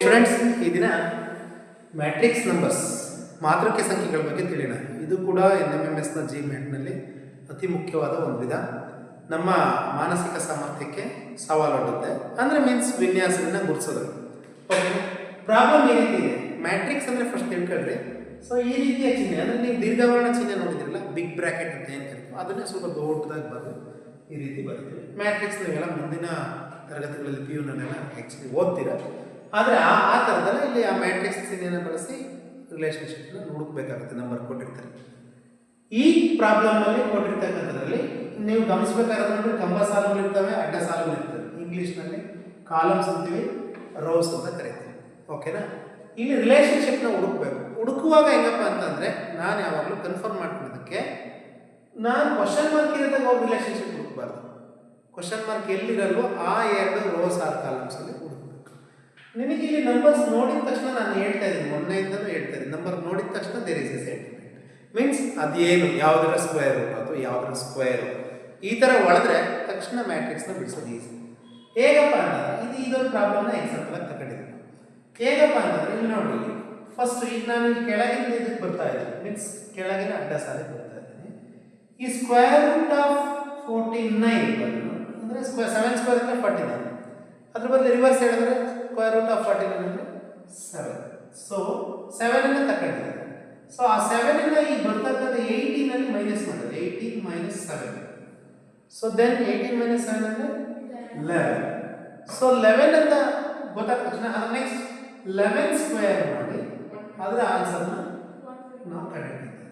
Students ಈ ದಿನ matrix numbers ಮಾತೃಕೆ ಸಂಖ್ಯೆಗಳ ಬಗ್ಗೆ ತಿಳಿಯೋಣ. ಇದು ಕೂಡ ಎನ್ ಎಂ ಎಂ ಎಸ್ನ ಜಿ ಮ್ಯಾಟ್ನಲ್ಲಿ ಅತಿ ಮುಖ್ಯವಾದ ಒಂದು ವಿಧ. ನಮ್ಮ ಮಾನಸಿಕ ಸಾಮರ್ಥ್ಯಕ್ಕೆ ಸವಾಲೊಡ್ಡುತ್ತೆ ಅಂದರೆ ಮೀನ್ಸ್ ವಿನ್ಯಾಸವನ್ನು ಗುರುತಿಸೋದು ಓಕೆ ಪ್ರಾಬ್ಲಮ್ ಈ ರೀತಿ ಇದೆ. ಮ್ಯಾಟ್ರಿಕ್ಸ್ ಅಂದರೆ ಫಸ್ಟ್ ತಿಳ್ಕೊಳ್ರಿ ಸೊ ಈ ರೀತಿಯ ಚಿಹ್ನೆ, ಅಂದರೆ ನೀವು ದೀರ್ಘವರ್ಣ ಚಿಹ್ನೆ ನೋಡಿದಿರಲ್ಲ ಬಿಗ್ ಬ್ರ್ಯಾಕೆಟ್ ಅಂತ ಏನು ಕರಿತೀವಿ ಅದನ್ನೇ ಸ್ವಲ್ಪ ದೊಡ್ಡದಾಗಿ ಬರೋದು ಈ ರೀತಿ ಬರುತ್ತೆ ಮ್ಯಾಟ್ರಿಕ್ಸ್ ನೀವೆಲ್ಲ ಮುಂದಿನ ತರಗತಿಗಳಲ್ಲಿ ಪಿ ಯುನನ್ನೆಲ್ಲ ಆ್ಯಕ್ಚುಲಿ ಓದ್ತೀರ? ಆದರೆ ಆ ಆ ಥರದಲ್ಲ ಇಲ್ಲಿ ಆ ಮ್ಯಾಟ್ರಿಕ್ಸ್ ಚಿಹ್ನೆಯನ್ನು ಬಳಸಿ ರಿಲೇಷನ್ಶಿಪ್ನ ಹುಡುಕಬೇಕಾಗುತ್ತೆ ನಂಬರ್ ಕೊಟ್ಟಿರ್ತಾರೆ. ಈ ಪ್ರಾಬ್ಲಮಲ್ಲಿ ಕೊಟ್ಟಿರ್ತಕ್ಕಂಥದ್ರಲ್ಲಿ ನೀವು ಗಮನಿಸಬೇಕಾದ್ರೆ ಕಂಬ ಸಾಲುಗಳು ಇರ್ತವೆ, ಅಡ್ಡ ಸಾಲುಗಳು ಇರ್ತವೆ. ಇಂಗ್ಲೀಷ್ನಲ್ಲಿ ಕಾಲಮ್ಸ್ ಅಂತೀವಿ ರೋಸ್ ಅಂತ ಕರಿತೀವಿ. ಓಕೆನಾ ಇಲ್ಲಿ ರಿಲೇಷನ್ಶಿಪ್ನ ಹುಡುಕ್ಬೇಕು. ಹುಡುಕುವಾಗ ಹೆಂಗಪ್ಪ ಅಂತಂದರೆ, ನಾನು ಯಾವಾಗಲೂ ಕನ್ಫರ್ಮ್ ಮಾಡ್ಕೊಳ್ಳೋದಕ್ಕೆ ನಾನು ಕ್ವಶನ್ ಮಾರ್ಕ್ ಇರೋದಾಗ ಹೋಗಿ ರಿಲೇಷನ್ಶಿಪ್ ಹುಡುಕ್ಬಾರ್ದು. ಕ್ವಶನ್ ಮಾರ್ಕ್ ಎಲ್ಲಿರಲ್ವೋ ಆ ಎರಡು ರೋಸ್ ಆರ್ ಕಾಲಮ್ಸ್ ನಿನಗೆ ಇಲ್ಲಿ ನಂಬರ್ಸ್ ನೋಡಿದ ತಕ್ಷಣ ನಾನು ಹೇಳ್ತಾ ಇದ್ದೀನಿ. ಮೊನ್ನೆಯಿಂದಲೂ ಹೇಳ್ತಾ ಇದ್ದೀನಿ. ನಂಬರ್ ನೋಡಿದ ತಕ್ಷಣ there is a sentiment means ಅದೇನು? ಯಾವುದರ ಸ್ಕ್ವೇರ್ ಅಥವಾ ಯಾವುದರ ಸ್ಕ್ವೇರ್ ಈ ಥರ ಒಳದ್ರೆ ತಕ್ಷಣ ಮ್ಯಾಟ್ರಿಕ್ಸ್ನ ಬಿಡಿಸೋದು ಈಸಿ ಹೇಗಪ್ಪ ಅಂತಂದ್ರೆ ಇದು ಇದೊಂದು ಪ್ರಾಬ್ಲಮ್ನ ಎಕ್ಸಾಂಪಲ್ ಆಗಿ ತಗೊಂಡಿದ್ದೀನಿ. ಹೇಗಪ್ಪ ಅಂತಂದ್ರೆ ಇಲ್ಲಿ ನೋಡಿ ಫಸ್ಟ್ ಈಗ ನಾನು ಇಲ್ಲಿ ಕೆಳಗಿನ ಇದಕ್ಕೆ ಬರ್ತಾ ಇದ್ದೀನಿ. ಮೀನ್ಸ್ ಕೆಳಗಿನ ಅಡ್ಡ ಸಾಲಿಗೆ ಬರ್ತಾ ಇದ್ದೀನಿ. ಈ square root of forty nine ಅಂದರೆ ಸ್ಕ್ವೇರ್ ಸೆವೆನ್ ಸ್ಕ್ವೇರ್ ಅಂದರೆ ಫಾರ್ಟಿ ನೈನ್ ಅದ್ರ ಬದಲು ರಿವರ್ಸ್ ಹೇಳಿದ್ರೆ square root of forty nine ಅಂದರೆ ಸೆವೆನ್ ಸೊ ಸೆವೆನನ್ನು ತಗೊಂಡಿದ್ದಾರೆ ಸೊ ಆ ಸೆವೆನನ್ನು ಈಗ ಬರ್ತಕ್ಕಂಥ ಏಯ್ಟೀನಲ್ಲಿ ಮೈನಸ್ ಮಾಡಿದ್ರೆ eighteen minus seven so then eighteen minus seven ಅಂದರೆ ಲೆವೆನ್ ಸೊ ಲೆವೆನ್ ಅಂತ ಗೊತ್ತಾದ ತಕ್ಷಣ ಅದು ನೆಕ್ಸ್ಟ್ ಲೆವೆನ್ ಸ್ಕ್ವೇರ್ ಮಾಡಿ, ಅದರ ಆನ್ಸರ್ನ ನಾವು ಕಂಡುಹಿಡಿತೀವಿ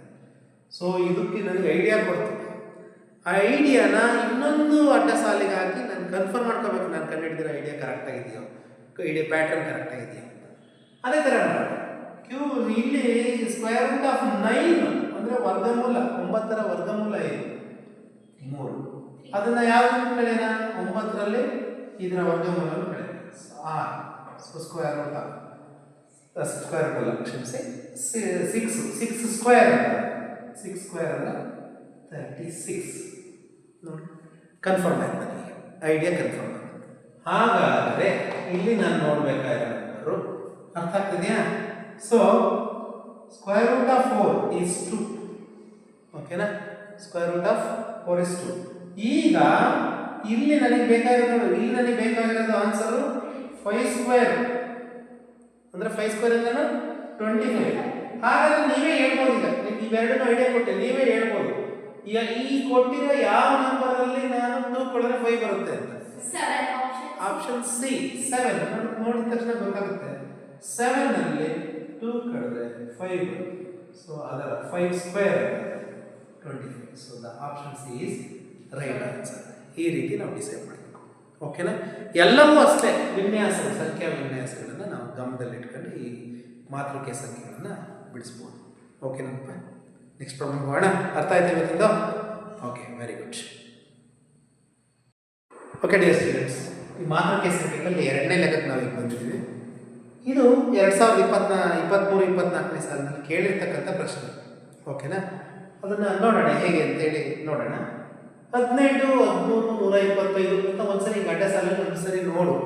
ಸೊ ಇದಕ್ಕೆ ನನಗೆ ಐಡಿಯಾ ಕೊಡ್ತೀನಿ. ಆ ಐಡಿಯಾನ ಇನ್ನೊಂದು ಅಡ್ಡ ಸಾಲಿಗೆ ಹಾಕಿ ನಾನು ಕನ್ಫರ್ಮ್ ಮಾಡ್ಕೋಬೇಕು, ನಾನು ಕಂಡುಹಿಡಿದಿರೋ ಐಡಿಯಾ ಕರೆಕ್ಟ್ ಆಗಿದೆಯೋ. ಐಡಿಯಾ ಪ್ಯಾಟರ್ನ್ ಕರೆಕ್ಟ್ ಆಗಿದೆ ಅದೇ ಥರ ಕ್ಯೂ ಇಲ್ಲಿ ಸ್ಕ್ವೇರ್ ರೂಟ್ ಆಫ್ ನೈನ್ ಅಂದರೆ ವರ್ಗಮೂಲ, ಒಂಬತ್ತರ ವರ್ಗಮೂಲ ಇದು. ಮೂರು. ಅದನ್ನು ಯಾವ ಕಳೆಯೋಣ ಒಂಬತ್ತರಲ್ಲಿ ಇದರ ವರ್ಗಮೂಲ ಕಳೆಯೋಣ R. Square root of square root ಅಲ್ಲ, ಕ್ಷಮಿಸಿ. Six six square six square ಅಂದರೆ ತರ್ಟಿ ಸಿಕ್ಸ್ ನೋಡಿ. ಕನ್ಫರ್ಮ್ ಆಯ್ತು ನನಗೆ. ಐಡಿಯಾ ಕನ್ಫರ್ಮ್ ಆಯ್ತು. ಹಾಗಾದರೆ ಇಲ್ಲಿ ನಾನು ನೋಡಬೇಕಾಗಿರೋ ನಂಬರು ಅರ್ಥ ಆಗ್ತಿದೆಯಾ? So square root of four is two ಓಕೆನಾ square root of four is two ಈಗ ಇಲ್ಲಿ ನನಗೆ ಬೇಕಾಗಿರೋದು, ಇಲ್ಲಿ ನನಗೆ ಬೇಕಾಗಿರೋದು ಆನ್ಸರು ಫೈವ್ ಸ್ಕ್ವೇರ್ ಅಂದರೆ ಫೈವ್ ಸ್ಕ್ವೇರ್ ಅಂದ್ರೆ ಟ್ವೆಂಟಿ ಫೈವ್ ಹಾಗಾದ್ರೆ ನೀವೇ ಹೇಳ್ಬೋದು ಈಗ. ನಿಮ್ಗೆ ಐಡಿಯಾ ಕೊಟ್ಟೆ, ನೀವೇ ಹೇಳ್ಬೋದು. ಈಗ ಈ ಕೊಟ್ಟಿರೋ ಯಾವ ನಂಬರಲ್ಲಿ ನಾನು ಟೂ ಕೊಡಿದ್ರೆ ಫೈವ್ ಬರುತ್ತೆ ಅಂತ. ಆಪ್ಷನ್ ಸಿ ಸೆವೆನ್ ನೋಡಿದ ತಕ್ಷಣ ಗೊತ್ತಾಗುತ್ತೆ. ಸೆವೆನ್ ಅಲ್ಲಿ ಟೂ ಕಳೆದ್ರೆ ಫೈವ್ ಸೊ ಅದರ five square twenty five so the option C is right answer ಈ ರೀತಿ ನಾವು ಡಿಸೈಡ್ ಮಾಡಬೇಕು. ಓಕೆನಾ ಎಲ್ಲವೂ ಅಷ್ಟೇ ವಿನ್ಯಾಸ ಸಂಖ್ಯಾ ವಿನ್ಯಾಸಗಳನ್ನು ನಾವು ಗಮನದಲ್ಲಿಟ್ಕೊಂಡು ಈ ಮಾತೃಕೆ ಸಂಖ್ಯೆಗಳನ್ನು ಬಿಡಿಸ್ಬೋದು. ಓಕೆನಪ್ಪ ನೆಕ್ಸ್ಟ್ ಪ್ರಾಬ್ಲಮ್ ಹೋಗೋಣ ಅರ್ಥ ಆಯ್ತಾ ಇವತ್ತಿಂದ? Okay very good okay dear students ಈ ಕೇಸರಿ ಸಂಖ್ಯೆಗಳಲ್ಲಿ ಎರಡನೇ ಲೆಕ್ಕ ನಾವು ಈಗ ಬಂದಿದ್ದೀವಿ. ಇದು ಎರಡು ಸಾವಿರದ ಇಪ್ಪತ್ನಾ ಇಪ್ಪತ್ತ್ಮೂರು ಇಪ್ಪತ್ನಾಲ್ಕನೇ ಸಾಲಿನಲ್ಲಿ ಕೇಳಿರ್ತಕ್ಕಂಥ ಪ್ರಶ್ನೆ. ಓಕೆನಾ ಅದನ್ನು ನೋಡೋಣ, ಹೇಗೆ ಅಂತೇಳಿ ನೋಡೋಣ. ಹದಿನೆಂಟು ಹದಿಮೂರು, ನೂರ ಇಪ್ಪತ್ತೈದು ಅಂತ ಒಂದ್ಸರಿ ಗಡ್ಡ ಸಾಲಲ್ಲಿ ಒಂದ್ಸರಿ ನೋಡು.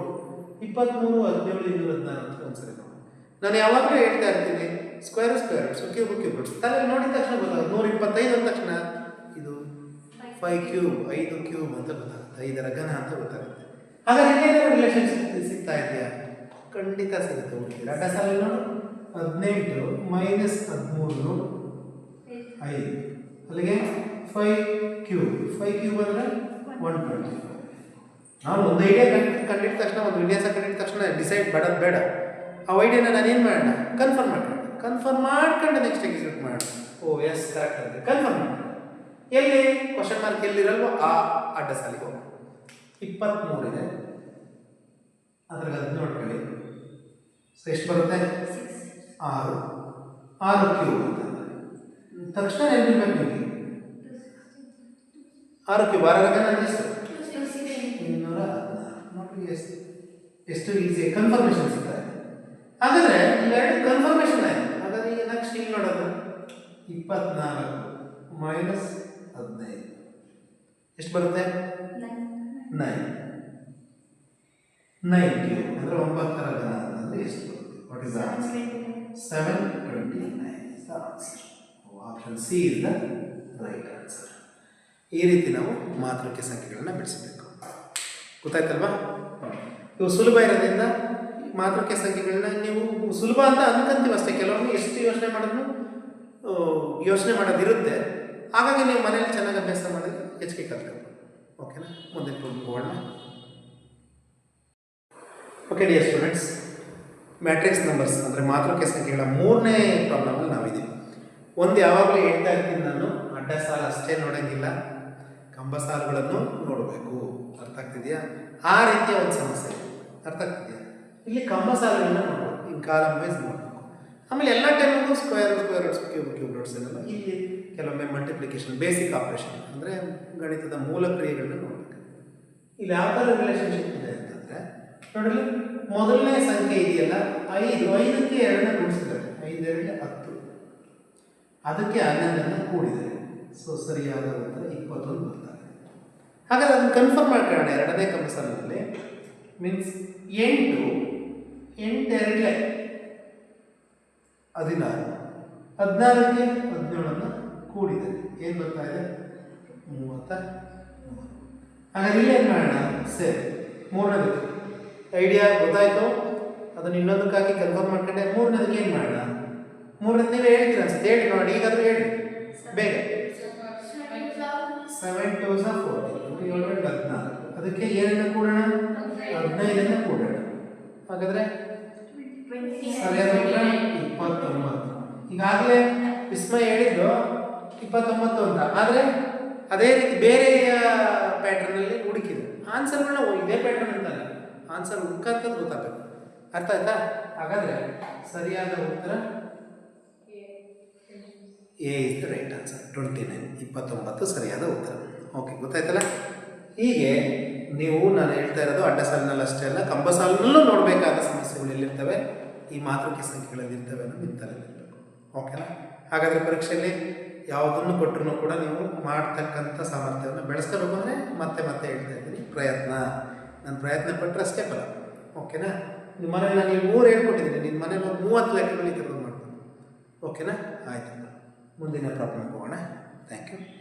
ಇಪ್ಪತ್ತ್ಮೂರು, ಹದಿನೇಳು, ಇನ್ನೂರ ಹದಿನಾರು ಅಂತ ಒಂದ್ಸರಿ ನೋಡು. ನಾನು ಯಾವಾಗಲೂ ಹೇಳ್ತಾ ಇರ್ತೀನಿ ಸ್ಕ್ವೇರ್ ಸ್ಕ್ವೇರ್ ಕ್ಯೂಬ್ ಕ್ಯೂಬ್ ತಲೆ ನೋಡಿದ ತಕ್ಷಣ ಗೊತ್ತಾಗುತ್ತೆ. ನೂರ ಇಪ್ಪತ್ತೈದು ಅಂದ ತಕ್ಷಣ ಇದು ಫೈವ್ ಕ್ಯೂಬ್ ಐದು ಕ್ಯೂಬ್ ಅಂತ ಗೊತ್ತಾಗುತ್ತೆ. ಐದರ ಘನ ಅಂತ ಗೊತ್ತಾಗುತ್ತೆ. ಹಾಗಾದ್ರೆ ಏನೇನು ರಿಲೇಷನ್ಶಿಪ್ ಸಿಗ್ತಾ ಇದೆಯಾ? ಖಂಡಿತ ಸಿಗುತ್ತೆ ಹುಡುಗಿ ಅಡ್ಡ ಸಾಲ ನೋಡು. ಹದಿನೆಂಟು ಮೈನಸ್ ಹದಿಮೂರು ಐದು. ಅಲ್ಲಿಗೆ ಫೈವ್ ಕ್ಯೂಬ್ ಫೈವ್ ಕ್ಯೂಬ್ ಅಂದರೆ ಒನ್ ಟ್ವೆಂಟಿ ಫೈವ್ ನಾವು ಒಂದು ಐಡಿಯಾ ಕಂಡು ಕಂಡಿದ ತಕ್ಷಣ, ಒಂದು ವಿನ್ಯಾಸ ಕಂಡಿದ ತಕ್ಷಣ ಡಿಸೈಡ್ ಮಾಡೋದು ಬೇಡ. ಆ ಐಡಿಯಾನ ನಾನು ಏನು ಮಾಡೋಣ ಕನ್ಫರ್ಮ್ ಮಾಡೋಣ ಕನ್ಫರ್ಮ್ ಮಾಡ್ಕೊಂಡು ನೆಕ್ಸ್ಟ್ ಎಕ್ಸಿಕ್ಯೂಟ್ ಮಾಡೋಣ ಓ ಎಸ್ ಕರೆಕ್ಟ್ ಅಂತ ಕನ್ಫರ್ಮ್ ಮಾಡೋಣ ಎಲ್ಲಿ? ಕ್ವಶನ್ ಮಾರ್ಕ್ ಎಲ್ಲಿರಲ್ವೋ? ಆ ಅಡ್ಡ ಸಾಲಿಗೆ ಹೋಗೋಣ. ಇಪ್ಪತ್ತ್ಮೂರು ಇದೆ. ಅದ್ರಾಗ ಅದು ನೋಡ್ಕೊಳ್ಳಿ. ಸೊ ಎಷ್ಟು ಬರುತ್ತೆ? ಆರು. ಆರು ಅಂತ ತಕ್ಷಣ ಎಲ್ಲಿ ನಿಮಗೆ? ಆರು ಕ್ಯೂಬ್ ಆರಾಗ ನಾನು ಎಷ್ಟು ಇನ್ನೂರ ಎಷ್ಟು ಎಷ್ಟು ಈಸಿ ಕನ್ಫರ್ಮೇಷನ್ ಸಿಗ್ತಾ ಇದೆ. ಹಾಗಾದ್ರೆ ಇವೆರಡು ಕನ್ಫರ್ಮೇಷನ್ ಆಯ್ತು. ಹಾಗಾದ್ರೆ ಈಗ ನೆಕ್ಸ್ಟ್ ಇಲ್ಲಿ ನೋಡೋದು. ಇಪ್ಪತ್ನಾಲ್ಕು ಮೈನಸ್ ಹದಿನೈದು. ಎಷ್ಟು ಬರುತ್ತೆ? ನೈನ್ ನೈಂಟಿ ಅಂದರೆ ಒಂಬತ್ತರ ಘನ ಅಂತಂದರೆ ಎಷ್ಟು seven twenty nine is the answer option C is the right answer ಈ ರೀತಿ ನಾವು ಮಾತೃಕೆ ಸಂಖ್ಯೆಗಳನ್ನ ಬಿಡಿಸಬೇಕು. ಗೊತ್ತಾಯ್ತಲ್ವಾ? ಇವು ಸುಲಭ ಇರೋದ್ರಿಂದ ಮಾತೃಕೆ ಸಂಖ್ಯೆಗಳನ್ನ ನೀವು ಸುಲಭ ಅಂತ ಅನ್ಕೊಂತೀವಿ ಅಷ್ಟೇ. ಕೆಲವೊಮ್ಮೆ ಎಷ್ಟು ಯೋಚನೆ ಮಾಡಿದ್ರು ಯೋಚನೆ ಮಾಡೋದಿರುತ್ತೆ. ಹಾಗಾಗಿ ನೀವು ಮನೇಲಿ ಚೆನ್ನಾಗಿ ಅಭ್ಯಾಸ ಮಾಡಿದ್ರೆ ಹೆಚ್ಚಿಗೆ ಕಲ್ತ್ಕೊಂಡು ಓಕೆನಾ ಮುಂದೆ ಹೋಗೋಣ. Okay dear students matrix numbers ಅಂದರೆ ಮಾತೃಕೆ ಸಂಖ್ಯೆಗಳ ಮೂರನೇ ಪ್ರಾಬ್ಲಮಲ್ಲಿ ನಾವಿದ್ದೀವಿ. ಒಂದು ಯಾವಾಗಲೂ ಹೇಳ್ತಾ ಇರ್ತೀನಿ ನಾನು, ಅಡ್ಡ ಸಾಲು ಅಷ್ಟೇ ನೋಡೋಂಗಿಲ್ಲ. ಕಂಬ ಸಾಲುಗಳನ್ನು ನೋಡಬೇಕು. ಅರ್ಥ ಆಗ್ತಿದೆಯಾ? ಆ ರೀತಿಯ ಒಂದು ಸಮಸ್ಯೆ. ಅರ್ಥ ಆಗ್ತಿದೆಯಾ? ಇಲ್ಲಿ ಕಂಬ ಸಾಲುಗಳನ್ನ ನೋಡಬೇಕು. ಇನ್ ಕಾಲಮ್ ವೈಸ್ ನೋಡಬೇಕು. ಆಮೇಲೆ ಎಲ್ಲ ಟೈಮಲ್ಲೂ ಸ್ಕ್ವೇರ್ ಸ್ಕ್ವೇರ್ ಕ್ಯೂಬ್ ಕ್ಯೂಬ್ ಎಲ್ಲ ಇಲ್ಲಿ ಕೆಲವೊಮ್ಮೆ ಮಲ್ಟಿಪ್ಲಿಕೇಶನ್ ಬೇಸಿಕ್ ಆಪರೇಷನ್ ಅಂದರೆ ಗಣಿತದ ಮೂಲ ಕ್ರಿಯೆಗಳನ್ನ ನೋಡಬೇಕು. ಇಲ್ಲಿ ಯಾವ ಥರ ರಿಲೇಷನ್ಶಿಪ್ ಇದೆ ಅಂತಂದರೆ ನೋಡಲಿ ಮೊದಲನೇ ಸಂಖ್ಯೆ ಇದೆಯಲ್ಲ, ಐದು, ಐದಕ್ಕೆ ಎರಡನ್ನ ಗುಣಿಸಿದ್ದಾರೆ ಐದು, ಎರಡು, ಹತ್ತು. ಅದಕ್ಕೆ ಹನ್ನೊಂದನ್ನು ಕೂಡಿದ್ದಾರೆ ಸೊ ಸರಿಯಾದ ಉತ್ತರ ಇಪ್ಪತ್ತೊಂದು ಬರ್ತಾರೆ ಹಾಗಾದ್ರೆ ಅದನ್ನು ಕನ್ಫರ್ಮ್ ಮಾಡ್ಕೊಳ್ಳೋಣ, ಎರಡನೇ ಕಂಪಲ್ಸರಿನಲ್ಲಿ ಮೀನ್ಸ್ ಎಂಟು ಎಂಟೆರಡಲೆ ಹದಿನಾರು. ಹದಿನಾರಕ್ಕೆ ಹದಿನೇಳನ್ನು ಕೂಡಿದೆ. ಏನು ಬರ್ತಾ ಇದೆ? ಮೂವತ್ತ ಮೂರು ಹಾಗಾದ್ರೆ ಮಾಡೋಣ? ಸರಿ. ಮೂರನೇದಕ್ಕೆ ಐಡಿಯಾ ಗೊತ್ತಾಯಿತು. ಅದನ್ನು ಇನ್ನೊಂದಕ್ಕಾಗಿ ಕನ್ಫರ್ಮ್ ಮಾಡ್ಕೊಂಡೆ. ಮೂರನೇದಕ್ಕೆ ಏನು ಮಾಡೋಣ? ಮೂರನೇದು ನೀವು ಹೇಳ್ತೀರ? ಅನ್ಸುತ್ತೆ ಹೇಳಿ ನೋಡಿ. ಈಗಾದರೂ ಹೇಳಿ. ಬೇಗ. ಸೆವೆನ್ ಟು ಸ ಫೋರ್ ಏಳು ಹದಿನಾಲ್ಕು ಅದಕ್ಕೆ ಏನನ್ನ ಕೂಡೋಣ? ಹದಿನೈದನ್ನ ಕೂಡೋಣ. ಹಾಗಾದ್ರೆ ಸರಿಯಾದ ಇಪ್ಪತ್ತೊಂಬತ್ತು. ಈಗಾಗಲೇ ವಿಸ್ಮಯ ಹೇಳಿದ್ದು ಇಪ್ಪತ್ತೊಂಬತ್ತು ಅಂತ. ಆದರೆ ಅದೇ ರೀತಿ ಬೇರೆಯ ಪ್ಯಾಟರ್ನಲ್ಲಿ ಹುಡುಕಿದೆ. ಆನ್ಸರ್ಗಳನ್ನ ಇದೇ ಪ್ಯಾಟರ್ನ್ ಅಂತಾನೆ ಆನ್ಸರ್ ಹುಡುಕಂತದ್ದು ಗೊತ್ತಾಗಬೇಕು. ಅರ್ಥ ಆಯ್ತಾ? ಹಾಗಾದ್ರೆ ಸರಿಯಾದ ಉತ್ತರ? A is the right answer twenty nine ಇಪ್ಪತ್ತೊಂಬತ್ತು ಸರಿಯಾದ ಉತ್ತರ. ಓಕೆ ಗೊತ್ತಾಯ್ತಲ್ಲ? ಹೀಗೆ ನೀವು, ನಾನು ಹೇಳ್ತಾ ಇರೋದು ಅಡ್ಡ ಸಾಲಿನಲ್ಲಿ ಅಷ್ಟೇ ಅಲ್ಲ, ಕಂಬ ಸಾಲಿನಲ್ಲೂ ನೋಡಬೇಕಾದ ಸಮಸ್ಯೆಗಳು ಎಲ್ಲಿರ್ತವೆ? ಈ ಮಾತೃಕೆ ಸಂಖ್ಯೆಗಳಲ್ಲಿರ್ತವೆ ನಿಮ್ಮ ತಲೆಯಲ್ಲಿರಬೇಕು ಓಕೆನಾ ಹಾಗಾದರೆ ಪರೀಕ್ಷೆಯಲ್ಲಿ? ಯಾವುದನ್ನು ಕೊಟ್ಟರು ಕೂಡ ನೀವು ಮಾಡ್ತಕ್ಕಂಥ ಸಾಮರ್ಥ್ಯವನ್ನು ಬೆಳೆಸ್ಕೋಬೇಕು ಅಂದರೆ ಮತ್ತೆ ಮತ್ತೆ ಹೇಳ್ತಾ ಇದ್ದೀನಿ, ಪ್ರಯತ್ನ. ನಾನು ಪ್ರಯತ್ನ ಪಟ್ಟರೆ ಅಷ್ಟೇ ಫಲ. ಓಕೆನಾ? ನಿಮ್ಮ ಮನೇಲಿ ನಾನು ಈಗ ಮೂರು ಹೇಳ್ಕೊಟ್ಟಿದ್ದೀನಿ. ನಿಮ್ಮ ಮನೇಲಿ ಒಂದು ಮೂವತ್ತು ಲೆಕ್ಕಗಳು ಈ ಮಾಡ್ತೀನಿ. ಓಕೆನಾ? ಆಯ್ತು. ಮುಂದಿನ ಪ್ರಾಬ್ಲಮ್ ಹೋಗೋಣ. Thank you